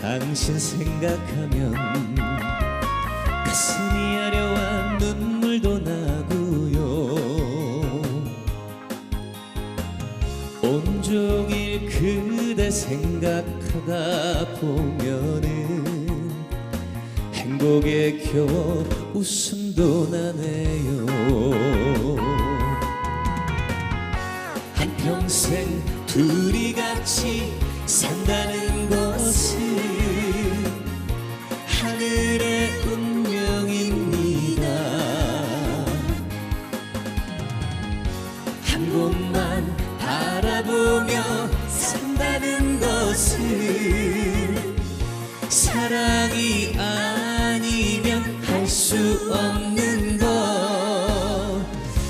당신 생각하면 가슴이 아려와 눈물도 나고요. 온종일 그대 생각하다 보면은 행복에 겨워 웃음도 나네요. 한평생 둘이 같이 산다는 것은 하늘의 운명입니다. 한 곳만 바라보며 산다는 것은 사랑이 아니면 할 수 없는 것.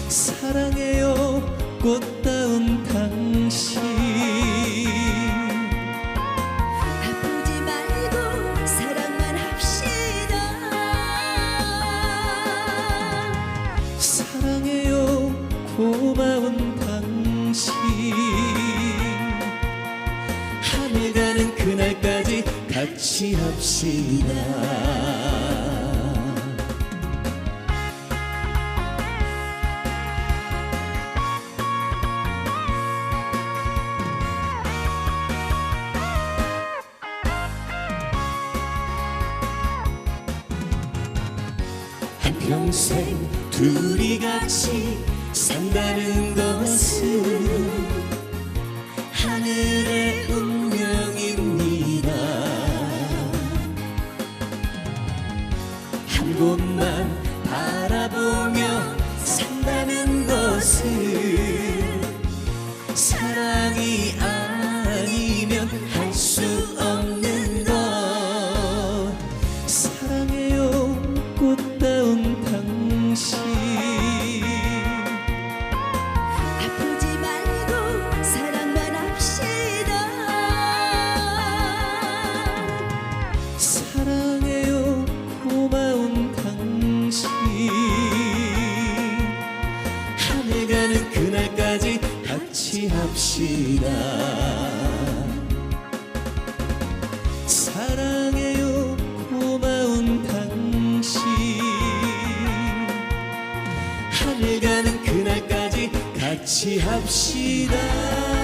사랑해요 꽃다 고마운 당신. 하늘 가는 그날까지 같이 합시다. 한평생 둘이 같이 산다는 것은 하늘의 운명입니다. 한 곳만 바라보며 산다는 것은 합시다. 사랑해요 고마운 당신. 하늘 가는 그날까지 같이 합시다